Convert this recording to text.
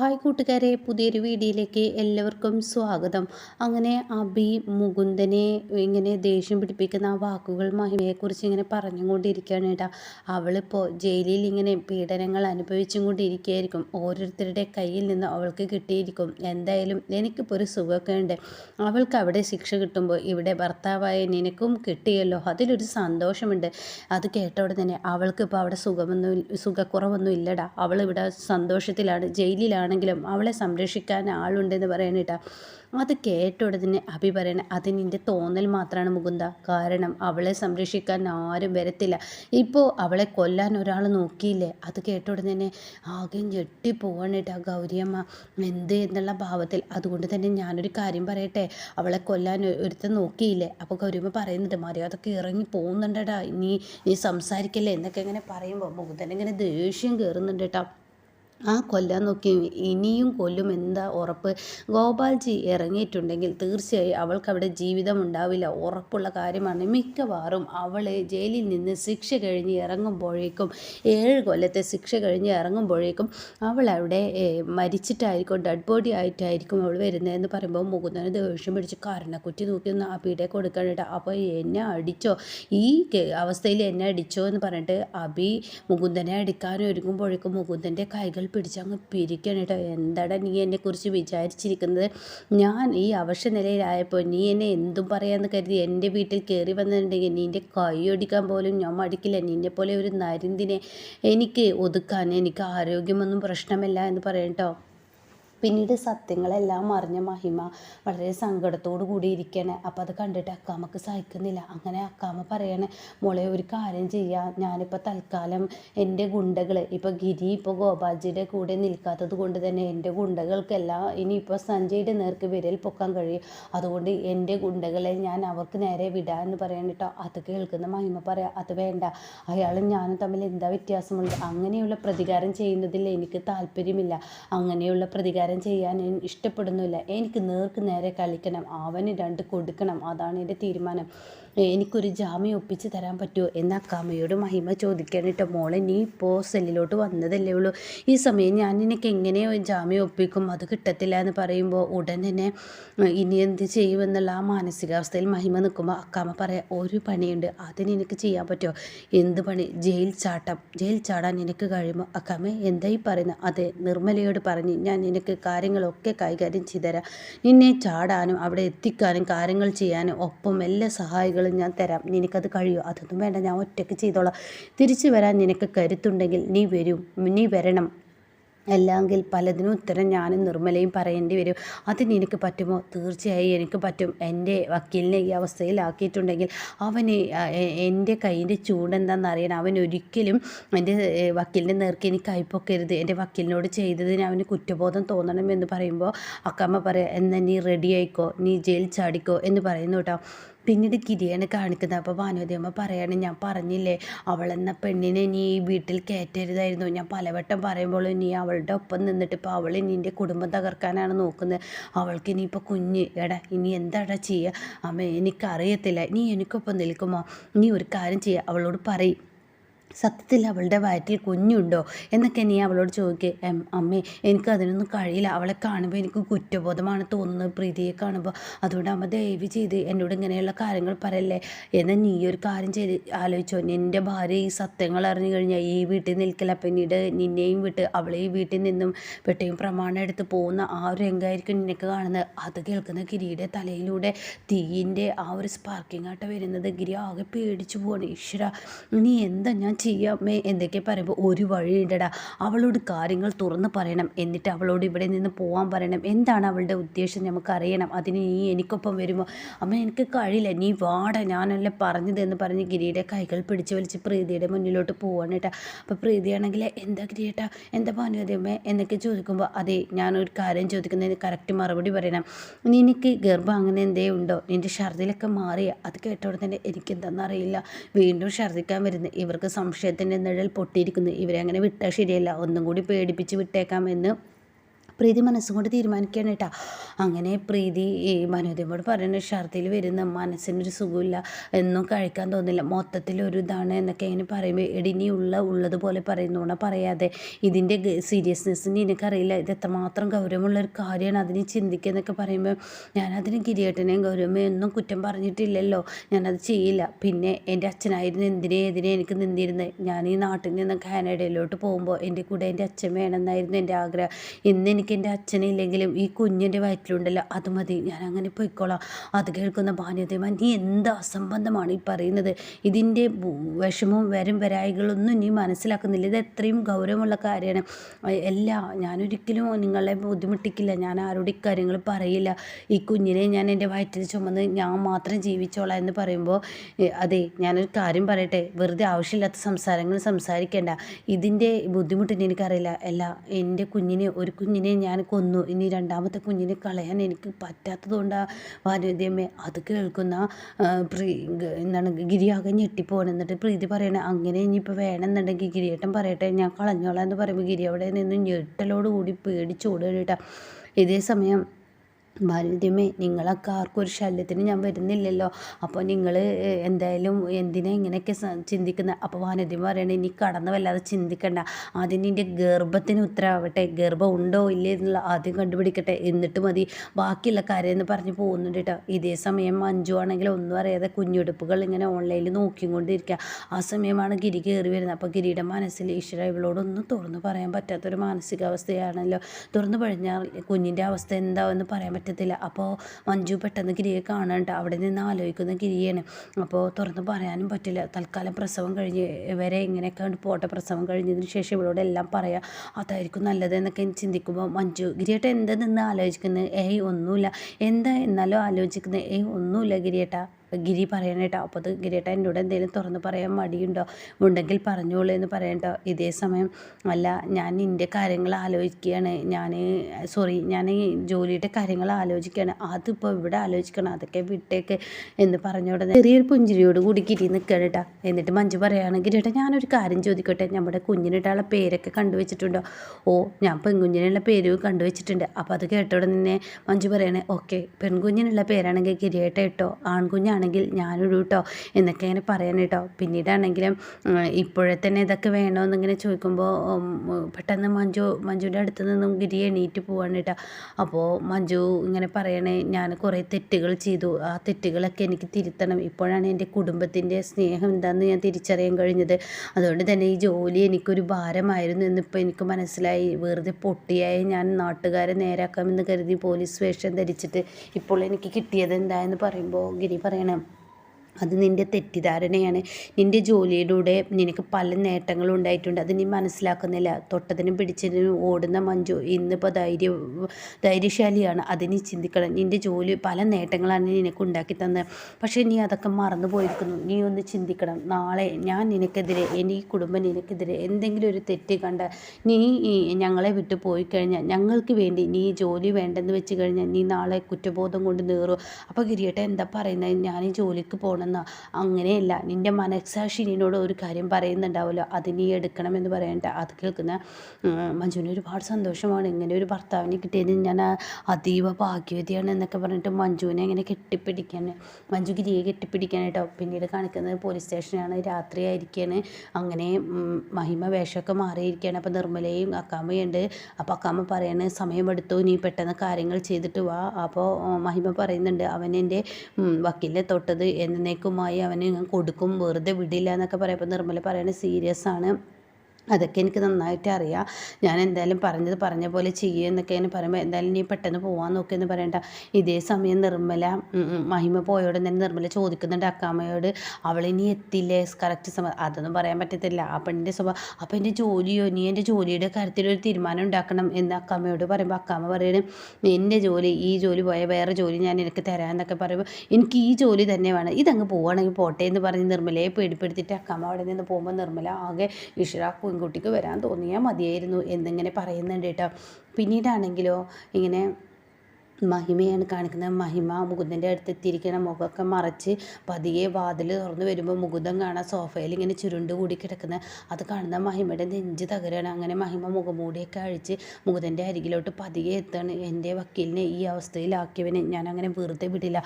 Hi കൂട്ടുകാരെ പുതിയൊരു വീഡിയോയിലേക്ക് എല്ലാവർക്കും സ്വാഗതം. അങ്ങനെ അബി മുകുന്ദനെ ഇങ്ങനെ ദേഷ്യം പിടിപ്പിക്കുന്ന ആ വാക്കുകൾ മഹിമയെക്കുറിച്ച് ഇങ്ങനെ പറഞ്ഞുകൊണ്ടിരിക്കുകയാണ് കേട്ടോ. അവളിപ്പോൾ ജയിലിൽ ഇങ്ങനെ പീഡനങ്ങൾ അനുഭവിച്ചും കൊണ്ടിരിക്കുകയായിരിക്കും. ഓരോരുത്തരുടെ കയ്യിൽ നിന്ന് അവൾക്ക് കിട്ടിയിരിക്കും. എന്തായാലും എനിക്കിപ്പോൾ ഒരു സുഖമൊക്കെ ഉണ്ട്. അവൾക്ക് അവിടെ ശിക്ഷ കിട്ടുമ്പോൾ ഇവിടെ ഭർത്താവായ നിനക്കും കിട്ടിയല്ലോ. അതിലൊരു സന്തോഷമുണ്ട്. അത് കേട്ടോടെ തന്നെ അവൾക്ക് ഇപ്പോൾ അവിടെ സുഖമൊന്നും സുഖക്കുറവൊന്നും ഇല്ലടാ. അവളിവിടെ സന്തോഷത്തിലാണ് ജയിലിലാണ്. ആണെങ്കിലും അവളെ സംരക്ഷിക്കാൻ ആളുണ്ടെന്ന് പറയാനിട്ടാ അത് കേട്ട ഉടനെ അഭി പറയണേ അത് നിന്റെ തോന്നൽ മാത്രമാണ് മുകുന്ദ. കാരണം അവളെ സംരക്ഷിക്കാൻ ആരും വരത്തില്ല. ഇപ്പോൾ അവളെ കൊല്ലാൻ ഒരാൾ നോക്കിയില്ലേ? അത് കേട്ട ഉടനെ ആകെ ഞെട്ടിപ്പോവാണിട്ടാ ഗൗരിയമ്മ. എന്ത് എന്നുള്ള ഭാവത്തിൽ. അതുകൊണ്ട് തന്നെ ഞാനൊരു കാര്യം പറയട്ടെ. അവളെ കൊല്ലാൻ ഒരുത്തൻ നോക്കിയില്ലേ? അപ്പോൾ ഗൗരിയമ്മ പറയുന്നുണ്ട് മര്യാദയ്ക്ക് ഇറങ്ങി പോകുന്നുണ്ടടാ. നീ നീ സംസാരിക്കല്ലേ? എന്നൊക്കെ ഇങ്ങനെ പറയുമ്പോൾ മുകുന്ദൻ ഇങ്ങനെ ദേഷ്യം കയറുന്നുണ്ട് കേട്ടോ. ആ കൊല്ലാൻ നോക്കി. ഇനിയും കൊല്ലും എന്താ ഉറപ്പ്? ഗോപാൽജി ഇറങ്ങിയിട്ടുണ്ടെങ്കിൽ തീർച്ചയായും അവൾക്ക് അവിടെ ജീവിതം ഉണ്ടാവില്ല. ഉറപ്പുള്ള കാര്യമാണ്. മിക്കവാറും അവളെ ജയിലിൽ നിന്ന് ശിക്ഷ കഴിഞ്ഞ് ഇറങ്ങുമ്പോഴേക്കും ഏഴ് കൊല്ലത്തെ ശിക്ഷ കഴിഞ്ഞ് ഇറങ്ങുമ്പോഴേക്കും അവൾ അവിടെ മരിച്ചിട്ടായിരിക്കും ഡെഡ് ബോഡി ആയിട്ടായിരിക്കും അവൾ വരുന്നതെന്ന് പറയുമ്പോൾ മുകുന്ദന് ദേഷ്യം പിടിച്ച് കരണക്കുറ്റി നോക്കി ഒന്ന് അബിയുടെ കൊടുക്കാനിട്ട് അപ്പോൾ എന്നെ അടിച്ചോ? ഈ അവസ്ഥയിൽ എന്നെ അടിച്ചോ എന്ന് പറഞ്ഞിട്ട് അബി മുകുന്ദനെ അടിക്കാൻ ഒരുങ്ങുമ്പോഴേക്കും മുകുന്ദന്റെ കൈകൾ പിടിച്ചങ്ങ് പിരിക്കണം കേട്ടോ എന്താടാ നീ എന്നെക്കുറിച്ച് വിചാരിച്ചിരിക്കുന്നത്? ഞാൻ ഈ അവശ്യ നിലയിലായപ്പോൾ നീ എന്നെ എന്തും പറയാമെന്ന് കരുതി എന്റെ വീട്ടിൽ കയറി വന്നിട്ടുണ്ടെങ്കിൽ നിന്റെ കൈയൊടിക്കാൻ പോലും ഞാൻ മടിക്കില്ല. നിന്നെ പോലെ ഒരു നരിന്തിനെ എനിക്ക് ഒതുക്കാൻ എനിക്ക് ആരോഗ്യമൊന്നും പ്രശ്നമല്ല എന്ന് പറയട്ടോ പിന്നീട് സത്യങ്ങളെല്ലാം അറിഞ്ഞ മഹിമ വളരെ സങ്കടത്തോടു കൂടി ഇരിക്കണേ അപ്പോൾ അത് കണ്ടിട്ട് അക്കാമക്ക് സഹിക്കുന്നില്ല. അങ്ങനെ അക്കാമ പറയണേ മോളെ ഒരു കാര്യം ചെയ്യാം. ഞാനിപ്പോൾ തൽക്കാലം എന്റെ ഗുണ്ടകൾ ഇപ്പോൾ ഗിരി ഇപ്പോൾ ഗോപാൽജിയുടെ കൂടെ നിൽക്കാത്തത് കൊണ്ട് തന്നെ എന്റെ ഗുണ്ടകൾക്കെല്ലാം ഇനിയിപ്പോൾ സഞ്ജയുടെ നേർക്ക് വിരൽ പൊക്കാൻ കഴിയും. അതുകൊണ്ട് എന്റെ ഗുണ്ടകളെ ഞാൻ അവർക്ക് നേരെ വിടാമെന്ന് എന്ന് കേട്ടോ അത് കേൾക്കുന്ന മഹിമ പറയാം അത് വേണ്ട. അയാളും ഞാനും തമ്മിൽ എന്താ വ്യത്യാസമുണ്ട്? അങ്ങനെയുള്ള പ്രതികാരം ചെയ്യുന്നതിൽ എനിക്ക് താല്പര്യമില്ല. അങ്ങനെയുള്ള പ്രതികാരം കാര്യം ചെയ്യാൻ ഇഷ്ടപ്പെടുന്നില്ല. എനിക്ക് നേർക്ക് നേരെ കളിക്കണം. അവന് രണ്ട് കൊടുക്കണം. അതാണ് എന്റെ തീരുമാനം. എനിക്കൊരു ജാമ്യം ഒപ്പിച്ച് തരാൻ പറ്റുമോ? എന്ന അക്കാമ്മയോട് മഹിമ ചോദിക്കാനിട്ട് മോളെ നീ ഇപ്പോൾ സെല്ലിലോട്ട് വന്നതല്ലേ ഉള്ളൂ. ഈ സമയം ഞാൻ നിനക്ക് എങ്ങനെ ജാമ്യം ഒപ്പിക്കും. അത് കിട്ടത്തില്ല എന്ന് പറയുമ്പോൾ ഉടൻ തന്നെ ഇനി എന്ത് ചെയ്യുമെന്നുള്ള ആ മാനസികാവസ്ഥയിൽ മഹിമ നിൽക്കുമ്പോൾ അക്കാമ്മ പറയാം ഒരു പണിയുണ്ട്. അത് നിനക്ക് ചെയ്യാൻ പറ്റുമോ? എന്ത് പണി? ജയിൽ ചാട്ടം. ജയിൽ ചാടാൻ നിനക്ക് കഴിയുമോ? അക്കാമ്മ എന്തായി പറയുന്നത് അതെ നിർമ്മലയോട് പറഞ്ഞ് ഞാൻ നിനക്ക് കാര്യങ്ങളൊക്കെ കൈകാര്യം ചെയ്തുതരാം. നിന്നെ ചാടാനും അവിടെ എത്തിക്കാനും കാര്യങ്ങൾ ചെയ്യാനും ഒപ്പം എല്ലാ സഹായികളും ഞാൻ തരാം. നിനക്കത് കഴിയും? അതൊന്നും വേണ്ട ഞാൻ ഒറ്റയ്ക്ക് ചെയ്തോളാം. തിരിച്ചു വരാൻ നിനക്ക് കരുത്തുണ്ടെങ്കിൽ നീ വരും. നീ വരണം. അല്ലെങ്കിൽ പലതിനും ഉത്തരം ഞാനും നിർമ്മലയും പറയേണ്ടി വരും. അത് നിനക്ക് പറ്റുമോ? തീർച്ചയായും എനിക്ക് പറ്റും. എന്റെ വക്കീലിനെ ഈ അവസ്ഥയിലാക്കിയിട്ടുണ്ടെങ്കിൽ അവന് എന്റെ കൈയിന്റെ ചൂടെന്താണെന്ന് അറിയാൻ അവൻ ഒരിക്കലും എന്റെ വക്കീലിന്റെ നേർക്ക് എനിക്ക് കൈപ്പൊക്കരുത്. എന്റെ വക്കീലിനോട് ചെയ്തതിന് അവന് കുറ്റബോധം തോന്നണം എന്ന് പറയുമ്പോൾ അക്കമ്മ പറയാം എന്നാൽ നീ റെഡിയായിക്കോ നീ ജയിൽ ചാടിക്കോ? എന്ന് പറയുന്നു കേട്ടോ. പിന്നീട് കിരിയാണ് കാണിക്കുന്നത്. അപ്പോൾ ഭാനുവതിയമ്മ പറയാണ് ഞാൻ പറഞ്ഞില്ലേ അവളെന്ന പെണ്ണിനെ നീ ഈ വീട്ടിൽ കയറ്റരുതായിരുന്നു. ഞാൻ പലവട്ടം പറയുമ്പോൾ നീ അവളുടെ ഒപ്പം നിന്നിട്ട് ഇപ്പോൾ അവൾ നിന്റെ കുടുംബം തകർക്കാനാണ് നോക്കുന്നത്. അവൾക്ക് ഇനിയിപ്പോൾ കുഞ്ഞ്. എടാ ഇനി എന്താടാ ചെയ്യുക അമ്മ എനിക്കറിയത്തില്ല. നീ എനിക്കൊപ്പം നിൽക്കുമോ? നീ ഒരു കാര്യം ചെയ്യുക അവളോട് പറയും. സത്യത്തിൽ അവളുടെ വയറ്റിൽ കുഞ്ഞുണ്ടോ എന്നൊക്കെ നീ അവളോട് ചോദിക്കുക എം അമ്മേ എനിക്ക് അതിനൊന്നും കഴിയില്ല. അവളെ കാണുമ്പോൾ എനിക്ക് കുറ്റബോധമാണ് തോന്നുന്നത്. പ്രീതിയെ കാണുമ്പോൾ അതുകൊണ്ട് അമ്മ ദയവ് ചെയ്ത് എന്നോട് ഇങ്ങനെയുള്ള കാര്യങ്ങൾ പറയല്ലേ? എന്നാൽ നീ ഒരു കാര്യം ചെയ്ത് ആലോചിച്ചോ. എന്റെ ഭാര്യ ഈ സത്യങ്ങൾ അറിഞ്ഞു കഴിഞ്ഞാൽ ഈ വീട്ടിൽ നിൽക്കില്ല പിന്നീട് നിന്നെയും വിട്ട് അവളെ ഈ വീട്ടിൽ നിന്നും പെട്ടയും പ്രമാണം എടുത്ത് പോകുന്ന ആ ഒരു രംഗമായിരിക്കും നിനക്ക് കാണുന്നത്. അത് കേൾക്കുന്ന ഗിരിയുടെ തലയിലൂടെ തീയിന്റെ ആ ഒരു സ്പാർക്കിംഗ് ആയിട്ട് വരുന്നത്. ഗിരി ആകെ പേടിച്ചു പോകണം ഈശ്വര നീ എന്താ ഞാൻ ചെയ്യാമേ എന്തൊക്കെ പറയുമ്പോൾ ഒരു വഴിയുണ്ടടാ. അവളോട് കാര്യങ്ങൾ തുറന്ന് പറയണം. എന്നിട്ട് അവളോട് ഇവിടെ നിന്ന് പോകാൻ പറയണം. എന്താണ് അവളുടെ ഉദ്ദേശം? നമുക്കറിയണം. അതിന് നീ എനിക്കൊപ്പം വരുമോ? അമ്മ എനിക്ക് കഴിയില്ല. നീ വാട. ഞാനല്ലേ പറഞ്ഞത് എന്ന് പറഞ്ഞ് ഗിരിയുടെ കൈകൾ പിടിച്ച് വലിച്ച് പ്രീതിയുടെ മുന്നിലോട്ട് പോവാണ് കേട്ടോ. അപ്പോൾ പ്രീതിയാണെങ്കിൽ എന്താ ഗിരിയേട്ടാ എന്താ ഭാനുവതിയമ്മേ എന്നൊക്കെ ചോദിക്കുമ്പോൾ അതെ ഞാനൊരു കാര്യം ചോദിക്കുന്നതിന് കറക്റ്റ് മറുപടി പറയണം. നിനക്ക് ഗർഭം അങ്ങനെ എന്തേ ഉണ്ടോ? നിന്റെ ഛർദിലൊക്കെ മാറിയ. അത് കേട്ടോടെ തന്നെ എനിക്കെന്താണെന്നറിയില്ല വീണ്ടും ഛർദിക്കാൻ വരുന്നത് ഇവർക്ക് സംശയത്തിന്റെ നിഴൽ പൊട്ടിയിരിക്കുന്നു. ഇവരെ അങ്ങനെ വിട്ടാൽ ശരിയല്ല. ഒന്നും കൂടി പേടിപ്പിച്ച് വിട്ടേക്കാമെന്ന് പ്രീതി മനസ്സുകൊണ്ട് തീരുമാനിക്കുകയാണ് കേട്ടോ. അങ്ങനെ പ്രീതി ഈ മനോദയോട് പറയുന്നത് ഷർദിൽ വരുന്ന മനസ്സിനൊരു സുഖമില്ല എന്നും കഴിക്കാൻ തോന്നില്ല. മൊത്തത്തിൽ ഒരു ഇതാണ് എന്നൊക്കെ ഇങ്ങനെ പറയുമ്പോൾ എടി നീ ഉള്ള ഉള്ളതുപോലെ പറയുന്നോണ പറയാതെ. ഇതിന്റെ സീരിയസ്നെസ്സിന് എനിക്കറിയില്ല. ഇത് എത്രമാത്രം ഗൗരവമുള്ള ഒരു കാര്യമാണ്. അതിനെ ചിന്തിക്കുക എന്നൊക്കെ പറയുമ്പോൾ ഞാനതിന് ഗിരിയേട്ടനെയും ഗൗരവമേ ഒന്നും കുറ്റം പറഞ്ഞിട്ടില്ലല്ലോ. ഞാനത് ചെയ്യില്ല. പിന്നെ എന്റെ അച്ഛനായിരുന്നു എന്തിനെ എതിനെ എനിക്ക് നിന്നിരുന്നത് ഞാൻ ഈ നാട്ടിൽ നിന്ന് കാനഡയിലോട്ട് പോകുമ്പോൾ എന്റെ കൂടെ എന്റെ അച്ഛൻ വേണമെന്നായിരുന്നു എന്റെ ആഗ്രഹം. ഇന്ന് എനിക്ക് എനിക്ക് എന്റെ അച്ഛനില്ലെങ്കിലും ഈ കുഞ്ഞിന്റെ വയറ്റിലുണ്ടല്ലോ അത് മതി. ഞാൻ അങ്ങനെ പോയിക്കോളാം. അത് കേൾക്കുന്ന ഭാനുദേവൻ നീ എന്ത് അസംബന്ധമാണ് ഈ പറയുന്നത്? ഇതിന്റെ വിഷമവും വരും വരായികളൊന്നും നീ മനസ്സിലാക്കുന്നില്ല. ഇത് എത്രയും ഗൗരവമുള്ള കാര്യമാണ്. എല്ലാ ഞാനൊരിക്കലും നിങ്ങളെ ബുദ്ധിമുട്ടിക്കില്ല. ഞാൻ ആരോട് ഇക്കാര്യങ്ങൾ പറയില്ല. ഈ കുഞ്ഞിനെ ഞാൻ എന്റെ വയറ്റിൽ ചുമന്ന് ഞാൻ മാത്രം ജീവിച്ചോളാം എന്ന് പറയുമ്പോൾ അതെ ഞാനൊരു കാര്യം പറയട്ടെ. വെറുതെ ആവശ്യമില്ലാത്ത സംസാരങ്ങൾ സംസാരിക്കേണ്ട. ഇതിന്റെ ബുദ്ധിമുട്ടിന് എനിക്കറിയില്ല. അല്ല എന്റെ കുഞ്ഞിനെ ഒരു കുഞ്ഞിനെ ഞാൻ കൊന്നു. ഇനി രണ്ടാമത്തെ കുഞ്ഞിനെ കളയാൻ എനിക്ക് പറ്റാത്തതുകൊണ്ടാണ് ഭാനുവതിയമ്മേ അത് കേൾക്കുന്ന പ്രീ എന്താണ് ഗിരിയാകെ ഞെട്ടിപ്പോകണം പ്രീതി പറയണേ അങ്ങനെ ഇനിയിപ്പോൾ വേണമെന്നുണ്ടെങ്കിൽ ഗിരിയേട്ടൻ പറയട്ടെ ഞാൻ കളഞ്ഞോളാം എന്ന് പറയുമ്പോൾ ഗിരി അവിടെ നിന്ന് ഞെട്ടലോടുകൂടി പേടിച്ചോടുകയാണ് പേടിച്ചോടുക കേട്ടോ. ഇതേ സമയം ഭാരതമ്മേ നിങ്ങളൊക്കെ ആർക്കും ഒരു ശല്യത്തിന് ഞാൻ വരുന്നില്ലല്ലോ. അപ്പോൾ നിങ്ങൾ എന്തായാലും എന്തിനാ ഇങ്ങനെയൊക്കെ ചിന്തിക്കുന്നത് അപ്പോൾ വാനദ്യം പറയണേ ഇനി കടന്ന് വല്ലാതെ ചിന്തിക്കണ്ട. ആദ്യം നിന്റെ ഗർഭത്തിന് ഉത്തരവാവട്ടെ. ഗർഭം ഉണ്ടോ ഇല്ലേ എന്നുള്ള ആദ്യം കണ്ടുപിടിക്കട്ടെ. എന്നിട്ട് മതി. ബാക്കിയുള്ള കാര്യം എന്ന് പറഞ്ഞ് പോകുന്നുണ്ട് കേട്ടോ. ഇതേ സമയം മഞ്ജു ആണെങ്കിൽ ഒന്നും അറിയാതെ കുഞ്ഞുടുപ്പുകൾ ഇങ്ങനെ ഓൺലൈനിൽ നോക്കിക്കൊണ്ടിരിക്കുക ആ സമയമാണ് ഗിരി കയറി വരുന്നത്. അപ്പോൾ ഗിരിയുടെ മനസ്സിൽ ഈശ്വര ഇവളോടൊന്നും തുറന്നു പറയാൻ പറ്റാത്തൊരു മാനസികാവസ്ഥയാണല്ലോ. തുറന്നു കഴിഞ്ഞാൽ കുഞ്ഞിന്റെ അവസ്ഥ എന്താവെന്ന് പറയാൻ പറ്റത്തില്ല. അപ്പോൾ മഞ്ജു പെട്ടെന്ന് ഗിരിയെ കാണണ്ട അവിടെ നിന്ന് ആലോചിക്കുന്ന ഗിരിയാണ്. അപ്പോൾ തുറന്ന് പറയാനും പറ്റില്ല. തൽക്കാലം പ്രസവം കഴിഞ്ഞ് വരെ ഇങ്ങനെയൊക്കെ പോട്ടെ. പ്രസവം കഴിഞ്ഞതിന് ശേഷം ഇവളോട് എല്ലാം പറയാം അതായിരിക്കും നല്ലത് എന്നൊക്കെ ചിന്തിക്കുമ്പോൾ മഞ്ജു ഗിരിയേട്ട എന്താ നിന്ന് ആലോചിക്കുന്നത് ഏയ് ഒന്നുമില്ല. എന്താ എന്നാലും ആലോചിക്കുന്നത് ഏയ് ഒന്നുമില്ല ഗിരിയേട്ട. ഗിരി പറയണം കേട്ടോ അപ്പോൾ അത് ഗിരിയേട്ട എന്നോട് എന്തെങ്കിലും തുറന്ന് പറയാൻ മടിയുണ്ടോ? ഉണ്ടെങ്കിൽ പറഞ്ഞോളൂ എന്ന് പറയണ്ടോ ഇതേ സമയം അല്ല ഞാൻ എന്റെ കാര്യങ്ങൾ ആലോചിക്കുകയാണ്. ഞാൻ സോറി ഞാൻ ജോലിയുടെ കാര്യങ്ങൾ ആലോചിക്കുകയാണ്. അതിപ്പോൾ ഇവിടെ ആലോചിക്കണം? അതൊക്കെ വിട്ടേക്ക് എന്ന് പറഞ്ഞോടെ ചെറിയൊരു പുഞ്ചിരിയോട് കൂടി ഗിരി നിൽക്കണം കേട്ടോ എന്നിട്ട് മഞ്ജു പറയുകയാണ് ഗിരിയേട്ട ഞാനൊരു കാര്യം ചോദിക്കട്ടെ? നമ്മുടെ കുഞ്ഞിനിട്ടുള്ള പേരൊക്കെ കണ്ടുവച്ചിട്ടുണ്ടോ? ഓ ഞാൻ പെൺകുഞ്ഞിനുള്ള പേര് കണ്ടുവച്ചിട്ടുണ്ട്. അപ്പോൾ അത് കേട്ടോടെ തന്നെ മഞ്ജു പറയണേ ഓക്കെ പെൺകുഞ്ഞിനുള്ള പേരാണെങ്കിൽ ഗിരിയേട്ട ഇട്ടോ ആൺകുഞ്ഞാണ് ആണെങ്കിൽ ഞാനിടും കേട്ടോ എന്നൊക്കെ ഇങ്ങനെ പറയാൻ കേട്ടോ പിന്നീടാണെങ്കിലും ഇപ്പോഴേ തന്നെ ഇതൊക്കെ വേണമെന്നിങ്ങനെ ചോദിക്കുമ്പോൾ പെട്ടെന്ന് മഞ്ജു മഞ്ജുവിന്റെ അടുത്ത് നിന്നും ഗിരി എണീറ്റ് പോവാണ് കേട്ടോ അപ്പോൾ മഞ്ജു ഇങ്ങനെ പറയണേ ഞാൻ കുറേ തെറ്റുകൾ ചെയ്തു. ആ തെറ്റുകളൊക്കെ എനിക്ക് തിരുത്തണം. ഇപ്പോഴാണ് എന്റെ കുടുംബത്തിന്റെ സ്നേഹം എന്താണെന്ന് ഞാൻ തിരിച്ചറിയാൻ കഴിഞ്ഞത്. അതുകൊണ്ട് തന്നെ ഈ ജോലി എനിക്കൊരു ഭാരമായിരുന്നു എന്നിപ്പോൾ എനിക്ക് മനസ്സിലായി. വെറുതെ പൊട്ടിയായി ഞാൻ നാട്ടുകാരെ നേരാക്കാമെന്ന് കരുതി പോലീസ് വേഷം ധരിച്ചിട്ട് ഇപ്പോൾ എനിക്ക് കിട്ടിയത് എന്തായെന്ന് പറയുമ്പോൾ ഗിരി പറയണം України. അത് നിന്റെ തെറ്റിദ്ധാരണയാണ്. നിന്റെ ജോലിയിലൂടെ നിനക്ക് പല നേട്ടങ്ങളും ഉണ്ടായിട്ടുണ്ട്. അത് നീ മനസ്സിലാക്കുന്നില്ല. തൊട്ടതിനും പിടിച്ചതിനും ഓടുന്ന മഞ്ജു ഇന്നിപ്പോൾ ധൈര്യ ധൈര്യശാലിയാണ്. അത് നീ ചിന്തിക്കണം. നിന്റെ ജോലി പല നേട്ടങ്ങളാണ് നിനക്ക് ഉണ്ടാക്കി തന്നത്. പക്ഷേ നീ അതൊക്കെ മറന്നു പോയിരിക്കുന്നു. നീ ഒന്ന് ചിന്തിക്കണം. നാളെ ഞാൻ നിനക്കെതിരെ എന്റെ ഈ കുടുംബം നിനക്കെതിരെ എന്തെങ്കിലും ഒരു തെറ്റ് കണ്ട നീ ഞങ്ങളെ വിട്ടു പോയി കഴിഞ്ഞാൽ ഞങ്ങൾക്ക് വേണ്ടി നീ ജോലി വേണ്ടെന്ന് വെച്ച് കഴിഞ്ഞാൽ നീ നാളെ കുറ്റബോധം കൊണ്ട് നേറും. അപ്പോൾ ഗിരിയേട്ട എന്താ പറയുന്നത്? ഞാൻ ഈ ജോലിക്ക് പോകണം എടുക്കണമെന്നോ അങ്ങനെയല്ല നിന്റെ മനസ്സാക്ഷി നിന്നോട് ഒരു കാര്യം പറയുന്നുണ്ടാവുമല്ലോ അത് നീ എടുക്കണമെന്ന് പറയണ്ട. അത് കേൾക്കുന്ന മഞ്ജുവിന് ഒരുപാട് സന്തോഷമാണ്. ഇങ്ങനെ ഒരു ഭർത്താവിനെ കിട്ടിയതിന് ഞാൻ അതീവ ഭാഗ്യവതിയാണ് എന്നൊക്കെ പറഞ്ഞിട്ട് മഞ്ജുവിനെ ഇങ്ങനെ കെട്ടിപ്പിടിക്കാൻ മഞ്ജു ഗിരിയെ കെട്ടിപ്പിടിക്കാനായിട്ടോ പിന്നീട് കാണിക്കുന്നത് പോലീസ് സ്റ്റേഷനാണ് രാത്രി ആയിരിക്കുകയാണ് അങ്ങനെ മഹിമ വേഷമൊക്കെ മാറിയിരിക്കുകയാണ് അപ്പോൾ നിർമ്മലയും അക്കാമ്മയുണ്ട് അപ്പോൾ അക്കാമ്മ പറയാണ് സമയമെടുത്തു നീ പെട്ടെന്ന് കാര്യങ്ങൾ ചെയ്തിട്ട് വാ. അപ്പോൾ മഹിമ പറയുന്നുണ്ട് അവൻ എന്റെ വക്കീലിനെ തൊട്ടത് എന്നേ എന്നേക്കുമായി അവന് കൊടുക്കും വെറുതെ വിടില്ല എന്നൊക്കെ പറയുമ്പോൾ നിർമ്മല പറയുന്നത് സീരിയസ് ആണ്. അതൊക്കെ എനിക്ക് നന്നായിട്ട് അറിയാം ഞാൻ എന്തായാലും പറഞ്ഞത് പറഞ്ഞ പോലെ ചെയ്യുമെന്നൊക്കെ എന്ന് പറയുമ്പോൾ എന്തായാലും നീ പെട്ടെന്ന് പോകാൻ നോക്കിയെന്ന് പറയണ്ട. ഇതേ സമയം നിർമ്മല മഹിമ പോയോട് തന്നെ നിർമ്മല ചോദിക്കുന്നുണ്ട് അക്കാമ്മയോട്. ഇനി എത്തില്ലേ? കറക്റ്റ് സമയം അതൊന്നും പറയാൻ പറ്റത്തില്ല. ആ പെണ്ണിന്റെ സ്വഭാവം അപ്പം എന്റെ ജോലിയോ നീ എന്റെ ജോലിയുടെ കാര്യത്തിൽ ഒരു തീരുമാനം ഉണ്ടാക്കണം എന്ന് അക്കാമ്മയോട് പറയുമ്പോൾ അക്കാമ്മ പറയണം എന്റെ ജോലി ഈ ജോലി പോയാൽ വേറെ ജോലി ഞാൻ എനിക്ക് തരാമെന്നൊക്കെ പറയുമ്പോൾ എനിക്ക് ഈ ജോലി തന്നെ വേണം. ഇതങ്ങ് പോവുകയാണെങ്കിൽ പോട്ടെ എന്ന് പറഞ്ഞ് നിർമ്മലയെ പേടിപ്പെടുത്തിയിട്ട് അക്കാമ്മ അവിടെ നിന്ന് പോകുമ്പോൾ നിർമ്മല ആകെ ഇഷറാക്കും പെൺകുട്ടിക്ക് വരാൻ തോന്നിയാൽ മതിയായിരുന്നു എന്നിങ്ങനെ പറയുന്നുണ്ട് കേട്ടോ. പിന്നീടാണെങ്കിലോ ഇങ്ങനെ മഹിമയാണ് കാണിക്കുന്നത്. മഹിമ മുകുന്ദന്റെ അടുത്ത് എത്തിയിരിക്കണം മുഖമൊക്കെ മറച്ച് പതിയെ വാതിൽ തുറന്ന് വരുമ്പോൾ മുകുന്ദം കാണാൻ സോഫയിൽ ഇങ്ങനെ ചുരുണ്ട് കൂടി കിടക്കുന്നത്. അത് കാണുന്ന മഹിമയുടെ നെഞ്ച് തകരാണ്. അങ്ങനെ മഹിമ മുഖമൂടിയൊക്കെ അഴിച്ച് മുകുന്ദന്റെ അരികിലോട്ട് പതിയെ എത്താണ് എന്റെ വക്കീലിനെ ഈ അവസ്ഥയിലാക്കിയവനെ. ഞാൻ അങ്ങനെ വെറുതെ വിടില്ല.